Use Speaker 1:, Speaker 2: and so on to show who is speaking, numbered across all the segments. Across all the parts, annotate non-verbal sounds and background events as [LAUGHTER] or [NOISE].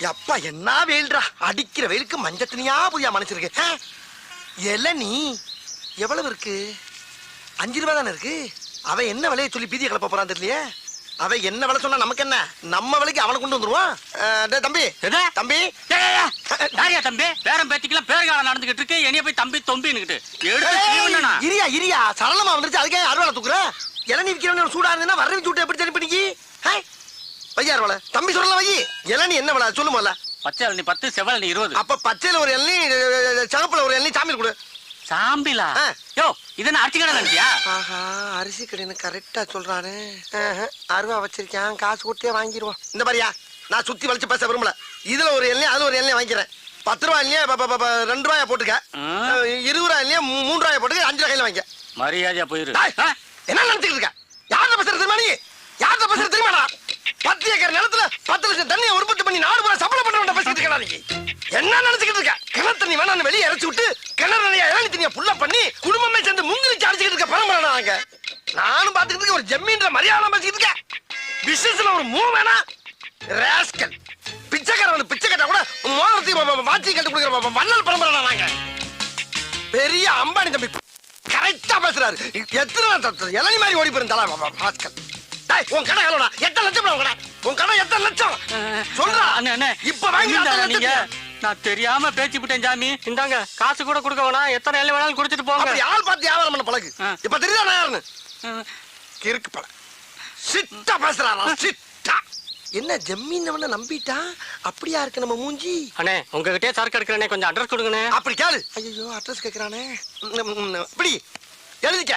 Speaker 1: எப்பா என்ன வெயில்டா அடிக்கிற வெயிலுக்கு மஞ்சள் துணியா புதியா மனுச்சிருக்கு இளநீ எவ்வளவு இருக்கு? அஞ்சு ரூபா தானே இருக்கு? அவன் என்ன விலையை சொல்லி பீதியை கிளப்ப போறான் தெரியலையே? அவன் என்ன விலை சொன்னா நமக்கு என்ன? நம்ம விலைக்கு அவனை கொண்டு வந்துருவான் தம்பி? தம்பி.
Speaker 2: யாரியா தம்பி? பேரம் பேத்திக்கலாம் பேரகாலம் நடந்துகிட்டு இருக்கு. என்னைய போய் தம்பி சீவுனேனா?
Speaker 1: இரியா இரியா. சரளமா வந்துருச்சு. அதுக்கே அறுவாலை தூக்குற? இளநீ விற்கிறவன் சூடா இருந்தா வரவி சூட்டு எப்படி தெரியும் வையார் வலை தம்பி சொல்லல வை. இளநீ என்ன விலை சொல்லு முதல்ல
Speaker 2: பச்சை இளநீ பத்து செவல் நீ இருபது.
Speaker 1: அப்ப பச்சையில ஒரு இளநீ அஹ், சிகப்புல ஒரு இளநீ சாமியில் கொடு.
Speaker 2: சாம்பிலா. யோ இது என்ன அரிசி கடை நினைச்சியா
Speaker 1: ஆஹா அரிசி கடைன்னு கரெக்டா சொல்றானே. அருவா வச்சிருக்கேன். காசு கொடுத்தே வாங்கிடுவோம் இந்த மாதிரியா நான் சுத்தி வளைச்சு பேச விரும்பல. இதுல ஒரு எண்ணெய் அதுல ஒரு எண்ணெய் வாங்கிக்கிறேன். பத்து ரூபாய் இல்லையா ரெண்டு ரூபாய போட்டுக்க. இருபது ரூபாய் இல்லையா மூணு ரூபாய போட்டுக்க அஞ்சு ரூபாய் வாங்கிக்க.
Speaker 2: மரியாதையா போயிரு?
Speaker 1: என்ன நினைச்சுக்கிட்டு இருக்க? யார்கிட்ட பேசுற தெரியுமா நீ? பத்து ஏக்கர் நிலத்துல பத்து லட்சம் தண்ணியை உற்பத்தி பண்ணி நாடு பூரா சப்ளை பண்றவன் பேசிட்டு இருக்கா என்ன நினைச்சுக்கிட்டு இருக்க? கிணறு தண்ணி வேணாம் வெளியே இறச்சி விட்டு கிணறு நிறைய இளநி தண்ணியை புள்ள பண்ணி குடும்பமே சேர்ந்து முங்கிலிச்சு அடிச்சுக்கிட்டு இருக்க பரம்பரை நாங்க நானும் பாத்துக்கிட்டு ஒரு ஜம்மீன்ற மரியாதை பேசிக்கிட்டு இருக்க பிசினஸ்ல ஒரு மூ வேணா. ராஸ்கல் பிச்சைக்காரன் பிச்சை கட்டா கூட மோதிரத்தையும் வாட்சி கட்டு கொடுக்குற வள்ளல் பரம்பரை நாங்க. பெரிய அம்பானி தம்பி கரெக்டா பேசுறாரு. எத்தனை இளநி மாதிரி ஓடி போயிருந்தாலும் பாஸ்கர் உன் கடை எவ்வளோடா? எத்தனை லட்சம் உன் கடை உன் கடை எத்தனை லட்சம்? சொல்றா.
Speaker 2: அண்ணே, அண்ணே.
Speaker 1: இப்ப வாங்கி
Speaker 2: நீங்க. நான் தெரியாம பேச்சு விட்டேன் ஜாமி இந்தாங்க காசு கூட கொடுக்க வேணாம். எத்தனை எல்லாம் வேணாலும் குடிச்சிட்டு போங்க.
Speaker 1: அப்படி ஆள் பார்த்து வியாபாரம் பண்ண பழகு. இப்ப தெரியுதா நான் யாருன்னு. கிறுக்கு பழ. சிட்டா பேசுறாரா சிட்டா. என்ன ஜம்மீன் நம்பிட்டா? அப்படியா இருக்கு நம்ம மூஞ்சி?
Speaker 2: அண்ணே உங்ககிட்டயே சரக்கு எடுக்கிறேனே. கொஞ்சம் அட்ரஸ் கொடுங்கண்ணே.
Speaker 1: அப்படி கேளு. ஐயோ அட்ரஸ் ம், இப்படி. எழுதிக்க.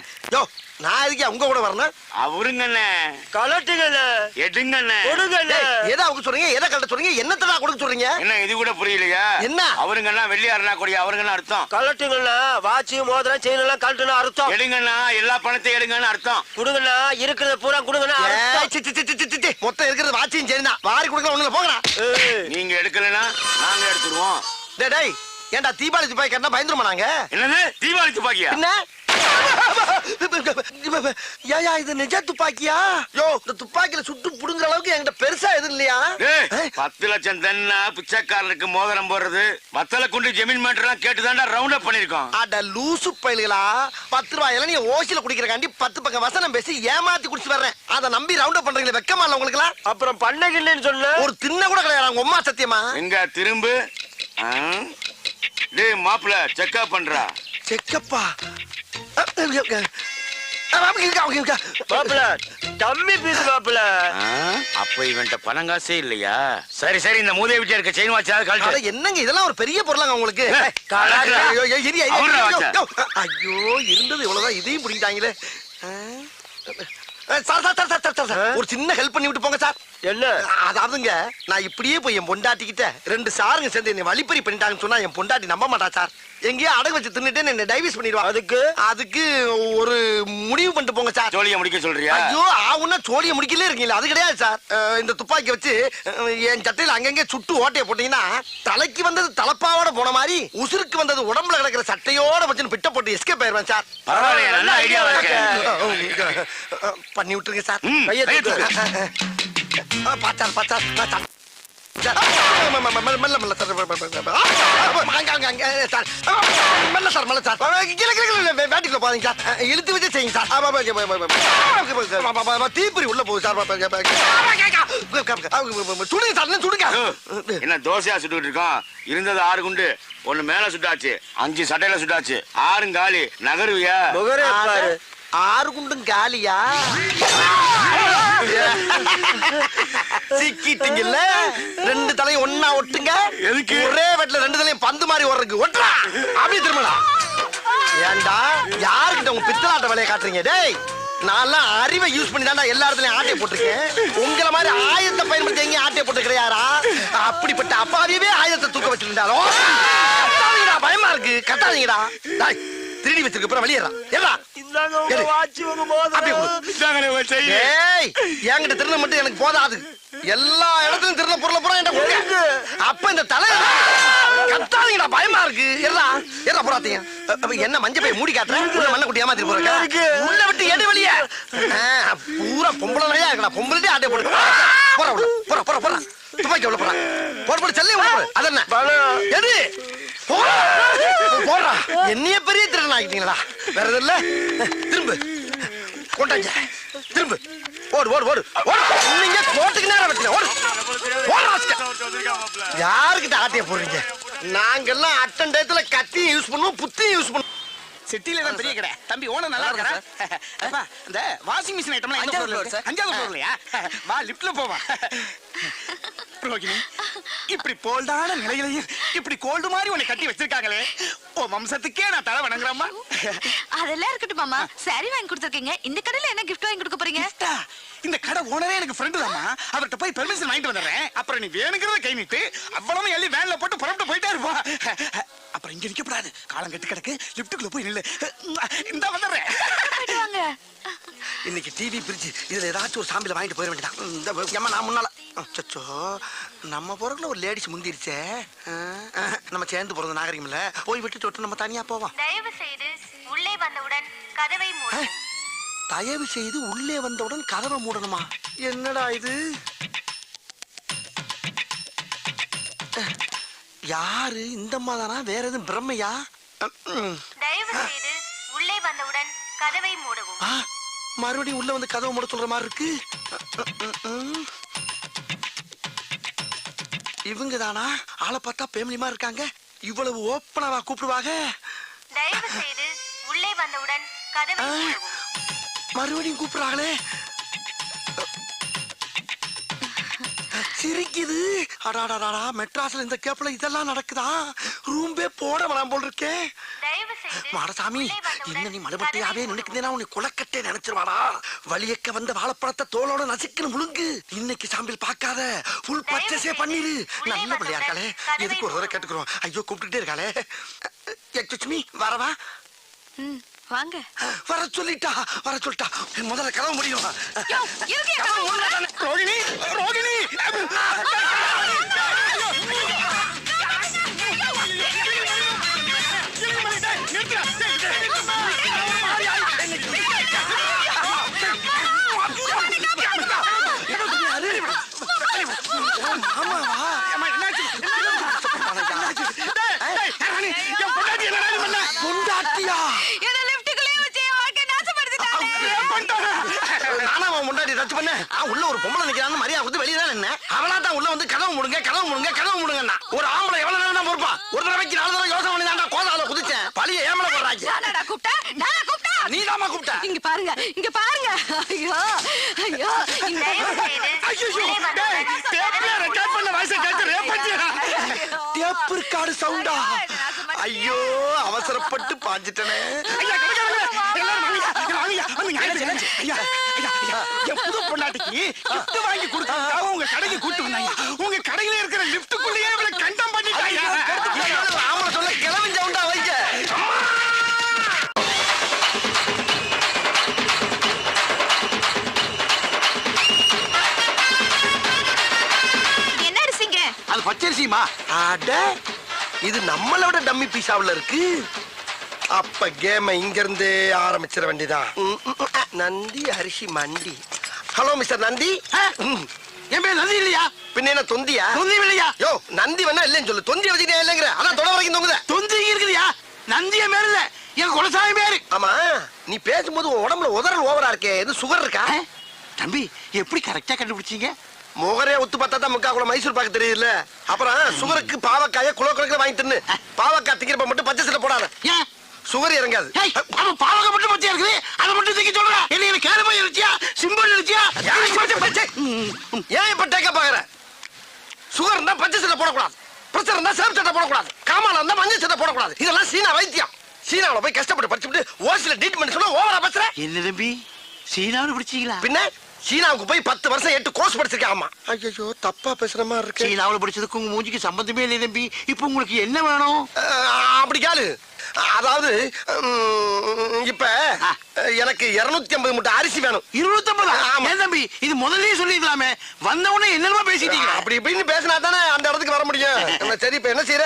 Speaker 1: யோ நான் எதுக்கே உங்க கூட வரணும்
Speaker 3: அவருங்கண்ணே.
Speaker 1: கலட்டுங்கண்ணே.
Speaker 3: எடுங்கண்ணே.
Speaker 1: எதை அவங்க சொல்றீங்க? எதை கலட்ட சொல்றீங்க? என்னத்தடா கொடுக்க சொல்றீங்க?
Speaker 3: என்ன இது கூட புரியலையா?
Speaker 1: என்ன?
Speaker 3: அவருங்கண்ணா வெள்ளியாருனா கொடி அவருங்கண்ணா அர்த்தம்.
Speaker 4: கலட்டுங்கண்ணா. வாட்சி மோதிரம் செயின் எல்லாம் அர்த்தம்.
Speaker 3: எடுங்கண்ணா எல்லா பணத்தையும் எடுங்கன்னு அர்த்தம்.
Speaker 4: கொடுங்கண்ணா. இருக்கிறத பூரா கொடுங்கண்ணா.
Speaker 1: மொத்தம் இருக்கிறது வாட்சியும் சரிதான் வாரி கொடுக்க ஒண்ணுல
Speaker 4: ஏய்,
Speaker 3: நீங்க எடுக்கலைன்னா நாங்க எடுத்துருவோம்
Speaker 1: டேய் ஏன்டா தீபாவளி துப்பாக்கி கட்டினா பயந்துருமா நாங்க?
Speaker 3: என்னது? தீபாவளி துப்பாக்கியா?
Speaker 1: என்ன ஏயா இது நிஜ துப்பாக்கியா யோ இந்த துப்பாக்கில சுட்டு புடுங்குற அளவுக்கு என்கிட்ட பெருசா எதுவும் இல்லையா
Speaker 3: பத்து லட்சம் தென்னா பிச்சைக்காரனுக்கு மோதிரம் போடுறது வத்தல குண்டு ஜமீன் மேட்டர்லாம் கேட்டுதான்டா ரவுண்ட் அப் பண்ணிருக்கோம்
Speaker 1: அட லூசு பயில்களா பத்து ரூபாய் நீ ஓசில குடிக்கிறக்காண்டி பத்து பக்கம் வசனம் பேசி ஏமாத்தி குடிச்சு வர்றேன் அதை நம்பி ரவுண்ட் அப் பண்றீங்களே வெக்கமா இல்ல உங்களுக்கு
Speaker 4: அப்புறம் பண்ணகில்லைன்னு சொல்லு
Speaker 1: ஒரு தின்ன கூட கிடையாது உங்க அம்மா சத்தியமா
Speaker 3: எங்க திரும்ப டேய் மாப்பிள செக்கப் பண்றா
Speaker 1: செக்கப்பா
Speaker 4: மாப்பிள தம்மி பீஸ் மாப்பிள
Speaker 3: ஆ? அப்ப இவன்ட்ட பணம் காசே இல்லையா சரி சரி இந்த மூதேவி வீட்டுல இருக்க செயின் வாட்சாவது கழட்டு
Speaker 1: என்னங்க இதெல்லாம் ஒரு பெரிய பொருளாங்க உங்களுக்கு. ஐயோ, இருந்தது இவ்வளவுதான் இதையும் பிடிக்கிட்டாங்களே ஆ? Sir sir sir sir sir? ஒரு சின்ன ஹெல்ப் பண்ணி விட்டு போங்க சார்.
Speaker 4: என்ன?
Speaker 1: அதாவதுங்க நான் இப்படியே போய் என் பொண்டாட்டிக்கிட்ட ரெண்டு சாருங்க சேர்ந்து என்னை வழிப்பறி பண்ணிட்டாங்கன்னு சொன்னா என் பொண்டாட்டி நம்ப மாட்டா சார். எங்கேயோ அடகு வச்சு தின்னுட்டு என்ன டைவர்ஸ்
Speaker 4: அதுக்கு?
Speaker 1: அதுக்கு ஒரு முடிவு பண்ணிட்டு போங்க சார்.
Speaker 3: ஜோலிய முடிக்க சொல்றியா?
Speaker 1: ஐயோ ஆவுன்னா சோழிய முடிக்கலே இருக்கீங்களா அது கிடையாது சார். இந்த துப்பாக்கி வச்சு என் சட்டையில அங்கங்க சுட்டு ஓட்டைய போட்டீங்கன்னா தலைக்கு வந்தது தலப்பாவோட போன மாதிரி உசுருக்கு வந்தது உடம்புல கிடக்கிற சட்டையோட வச்சு பிட்ட போட்டு எஸ்கேப் ஆயிருவேன் சார்
Speaker 3: பரவாயில்லையா நல்ல ஐடியாவா இருக்கு
Speaker 1: பண்ணி விட்டுருங்க சார்
Speaker 3: ம்,
Speaker 4: கையை
Speaker 3: கையை
Speaker 4: தூக்கு.
Speaker 3: தூக்கு.
Speaker 1: அஹ், பாத்தார் பாத்தார் பாத்தார் சார், மெல்ல சார் மெல்ல சார் மெல்ல சார். இழுத்து வச்சு செய்யுங்க சார். ஆ, பா, பா, பா, பா, பா, பா, பா, தீப்பொறி உள்ள போகுது சார். பா, பா, பா, சுடுங்க சார் சுடுங்க.
Speaker 3: என்ன தோசையா சுட்டுக்கிட்டு இருக்கோம்? இருந்தது ஆறு குண்டு. ஒண்ணு மேல சுட்டாச்சு. அஞ்சு சட்டையில சுட்டாச்சு. ஆறும் காலி. நகருவியா?
Speaker 1: ஆறு குண்டும் காலியா? சிக்கிட்டீங்கல்ல? ரெண்டு தலையும் ஒண்ணா ஒட்டுங்க.
Speaker 3: எதுக்கு?
Speaker 1: ஒரே வெட்ல ரெண்டு தலையும் பந்து மாதிரி ஓடுறதுக்கு. ஒட்டுறா. அப்படியே திரும்பலாம். ஏன்டா யாருக்கிட்ட உங்க பித்தலாட்ட வேலையை காட்டுறீங்க? டேய் நான்லாம் அறிவை யூஸ் பண்ணி தான்டா எல்லா இடத்துலயும் ஆட்டையை போட்டிருக்கேன். உங்கள மாதிரி ஆயுதத்தை பயன்படுத்தி எங்கேயும் ஆட்டையை போட்டு கிடையாரா அப்படிப்பட்ட அப்பாவியவே ஆயுதத்தை தூக்க வச்சிருந்தாரோ? பயமா இருக்கு. கட்டாதீங்கடா டேய், திருடி வச்சிருக்க அப்புறம் வெளியேறா ஏறா.
Speaker 4: இந்தாங்க உங்க
Speaker 1: எடு.
Speaker 4: வாட்சி உங்க
Speaker 1: அப்படியே
Speaker 4: மோதிரம்
Speaker 1: கொடு. ஏய் என்கிட்ட திருட மட்டும் எனக்கு போதாது. எல்லா இடத்துலயும் திருட பொருளை பூரா என்கிட்ட கொடுங்க. அப்ப இந்த தலை கத்தாதீங்கடா பயமா இருக்கு. எறா எறா போறாதீங்க என்ன மஞ்ச பை மூடி காட்டுறேன் மண்ணை குட்டி ஏமாத்தி
Speaker 4: உள்ள
Speaker 1: போறேன். உள்ள விட்டு எடு வெளிய. ஆ, பூரா பொம்பளை நாயா இருக்கடா. பொம்பளை ஆட்டை போடு போற. போற போற போற துப்பாக்கி உள்ள போற. போட போட செல்லே உள்ள போடு. அது என்ன?
Speaker 4: பணம்.
Speaker 1: எது போடா. போடுறா. என்னைய பெரிய திருடன் ஆகிட்டீங்களா வேற எதுவும் இல்ல? திரும்பு. கொண்டாங்க. திரும்பு. ஓடு ஓடு ஓடு. ஓடு. நீங்க கோட்டுக்கு நேரம் வச்சுங்க ஓடு. ஓடு. யாருக்கிட்ட ஆட்டைய போடுறீங்க? நாங்கெல்லாம் அட்டன் டயத்துல கத்தியும் யூஸ் பண்ணுவோம் புத்தியும் யூஸ் பண்ணுவோம்.
Speaker 5: சிட்டில தான் பெரிய கடை. தம்பி ஓனர் நல்லா இருக்கா அப்பா இந்த வாஷிங் மிஷின் ஐட்டம்லாம் எந்த ஃப்ளோர்ல இருக்கு? அஞ்சாவது ஃப்ளோர்லயா வா லிஃப்ட்ல போவா. ரோகிணி இப்படி போல்டான நிலையிலையும் இப்படி கோல்டு மாதிரி உன்னை கட்டி வச்சிருக்காங்களே. ஓ வம்சத்துக்கே நான் தலை வணங்குறேம்மா.
Speaker 6: அதெல்லாம் இருக்கட்டும் மாமா. சாரி வாங்கி கொடுத்துருக்கீங்க. இந்த கடையில என்ன gift வாங்கி கொடுக்க போறீங்க?
Speaker 5: இந்த கடை ஓனரே எனக்கு ஃப்ரெண்டு தாம்மா. அவர்கிட்ட போய் பெர்மிஷன் வாங்கிட்டு வந்துடுறேன். அப்புறம் நீ வேணுங்கிறத கை நீட்டு. அவ்வளவு எள்ளி வேன்ல போட்டு புறப்பட்டு போயிட்டே இருப்பா. அப்புறம் இங்க நிக்கப்படாது காலம் கட்டு கிடக்கு. லிஃப்ட்டுக்குள்ள போய் நில்லு. இந்த வந்துடுறேன்
Speaker 1: இன்னைக்கு டிவி பிரிட்ஜ் இதுல ஏதாச்சும் ஒரு சாம்பில வாங்கிட்டு போயிட வேண்டியதான் இந்த நான் முன்னால. அச்சோ நம்ம பொருட்கள் ஒரு லேடிஸ் முந்திருச்சே நம்ம சேர்ந்து போறது நாகரிகம் இல்ல போய் விட்டு தொட்டு நம்ம தனியா போவோம்
Speaker 7: தயவு செய்து உள்ளே வந்தவுடன் கதவை மூடவும்
Speaker 1: தயவு செய்து உள்ளே வந்தவுடன் கதவை மூடணுமா? என்னடா இது? யாரு? இந்த தானா வேற எதுவும் பிரம்மையா.
Speaker 7: தயவு செய்து உள்ளே வந்தவுடன் கதவை மூடவும்.
Speaker 1: மறுபடியும் உள்ள வந்து கதவை மூட சொல்ற மாதிரி இருக்கு. இவங்க தானா ஆளை பார்த்தா பேமிலிமா இருக்காங்க. இவ்வளவு ஓப்பனாவா கூப்பிடுவாங்க?
Speaker 7: தயவு செய்து உள்ளே வந்தவுடன் கதவை
Speaker 1: மறுபடியும் கூப்பிடுறாங்களே. சிரிக்குது. அடாடாடா மெட்ராஸ்ல இந்த கேப்ல இதெல்லாம் நடக்குதா? ரூம்பே போட வேணாம் போல் இருக்கே
Speaker 7: தயவு செய்து
Speaker 1: மாடசாமி இன்னும் நீ மறுபடியாவே
Speaker 7: கதவை
Speaker 1: நினைக்கிறேன்னா உன்னை குளக்கட்டே நினைச்சிருவாடா. வலியக்க வந்த வாழைப்பழத்தை தோலோட நசுக்குன்னு முழுங்கு. இன்னைக்கு சாம்பில் பார்க்காத. புல் பச்சசே பண்ணிரு. நல்ல பிள்ளையா இருக்காளே? எதுக்கு ஒரு தடவை கேட்டுக்கிறோம்? ஐயோ கூப்பிட்டுட்டே இருக்காளே. எக்ஸ்கூஸ் மீ வரவா
Speaker 6: வாங்க.
Speaker 1: வர சொல்லிட்டா வர சொல்லிட்டா. முதல்ல கதவு முடியும்
Speaker 6: யோ, இருங்க,
Speaker 1: பண்ண? உள்ள ஒரு பொம்பளை நிக்கிறான்னு மரியாதை கொடுத்து வெளியே தான் நின்ன? அவளா தான் உள்ள வந்து கதவு முடுங்க கதவு முடுங்க கதவு முடுங்கண்ணா ஒரு ஆம்பளை எவ்வளவு நேரம் தான் பொறுப்பா? ஒரு தடவைக்கு நாலு தடவை யோசனை பண்ணி தாண்டா கோதால குதிச்சேன்? பழிய ஏமல போடுறாங்க.
Speaker 6: நானாடா கூப்பிட்டா? நானா கூப்பிட்டா?
Speaker 1: நீ தாமா கூப்பிட்ட.
Speaker 6: இங்க பாருங்க இங்க பாருங்க. ஐயோ ஐயோ இந்த
Speaker 5: ஐயோ
Speaker 7: வந்தவுடன்
Speaker 5: டேப்ல ரெக்கார்ட் பண்ண வாய்ஸ் கேட்டு ரேப் பண்ணியா
Speaker 1: டேப் இருக்காடு சவுண்டா ஐயோ அவசரப்பட்டு பாஞ்சிட்டனே.
Speaker 5: புது பொண்டாட்டிக்கு gift வாங்கி கொடுத்ததுக்காக உங்க கடைக்கு கூட்டு வந்தாங்க உங்க கடையில இருக்கிற லிப்டுக்குள்ளேயே இவளை கண்டம் பண்ணிட்டாங்க
Speaker 1: ஆம்பளை சொல்ல கிளம்பி சவுண்டா வைக்க. அது பச்சரிசிமா அட இது நம்மளை விட டம்மி பீஸாவுல இருக்கு. அப்ப கேம இங்க இருந்தே ஆரம்பிச்சிட ம். நந்தி அரிசி மண்டி. Hello mister Nandi.
Speaker 5: என் பேர் நதி இல்லையா?
Speaker 1: பின்ன என்ன தொந்தியா?
Speaker 5: தொந்தி இல்லையா?
Speaker 1: யோ நந்தி வேணா இல்லைன்னு சொல்லு. தொந்தி வச்சுக்கிட்டே இல்லைங்கிற. அதான் தொட வரைக்கும் தொங்குத.
Speaker 5: தொந்தி இருக்குதுயா? நந்திய பேர் இல்ல. என் குலசாமி பேரு.
Speaker 1: ஆமா. நீ பேசும்போது உடம்புல உதறல் ஓவரா இருக்கே. எது சுகர் இருக்கா?
Speaker 5: தம்பி எப்படி கரெக்டா கண்டுபிடிச்சீங்க?
Speaker 1: முகரே ஒத்து பார்த்தா தான் முக்கா குளம் மைசூர் பாக்க தெரியுதுல்ல? அப்புறம் சுகருக்கு பாவக்காய குலோ கணக்கில் வாங்கி தின்னு. பாவக்காய் திங்கிறப்ப மட்டும் பச்சை சில போடாத.
Speaker 5: ஏன்?
Speaker 1: சுகர் இறங்காது.
Speaker 5: அவன் பாவக மட்டும் பச்சையா இருக்குது? அதை மட்டும் தூக்கி சொல்ற என்ன கேரமா இருச்சியா சிம்பிள் இருச்சியா
Speaker 1: ஏன் இப்ப டேக்க பாக்குற சுகர் இருந்தா பச்சை சட்டை போடக்கூடாது. பிரஷர் இருந்தா சேம் சட்டை போடக்கூடாது. காமால இருந்தா மஞ்சள் சட்டை போடக்கூடாது. இதெல்லாம் சீனா வைத்தியம். சீனாவுல போய் கஷ்டப்பட்டு படிச்சுட்டு ஓசில ட்ரீட்மெண்ட் சொன்னா ஓவரா பேசுற.
Speaker 5: என்ன தம்பி? சீனாவில் பிடிச்சீங்களா
Speaker 1: பின்ன? சீனாவுக்கு போய் பத்து வருஷம் எட்டு கோர்ஸ் படிச்சிருக்கேன் ஆமா. ஐயோ தப்பா பேசுற மாதிரி இருக்கு.
Speaker 5: சீனாவில் படிச்சதுக்கு உங்க மூஞ்சிக்கு சம்பந்தமே இல்லை தம்பி. இப்போ உங்களுக்கு என்ன வேணும்?
Speaker 1: அப்படி கேளு. அதாவது இப்ப எனக்கு இருநூத்தி ஐம்பது மூட்டை அரிசி வேணும்.
Speaker 5: இருநூத்தம்பதா?
Speaker 1: ஆமா.
Speaker 5: ஏன் தம்பி? இது முதல்லயே சொல்லிருக்கலாமே வந்த உடனே என்னமா பேசிட்டீங்க.
Speaker 1: அப்படி இப்படின்னு பேசினா தானே அந்த இடத்துக்கு வர முடியும். [LAUGHS] சரி இப்ப என்ன செய்யற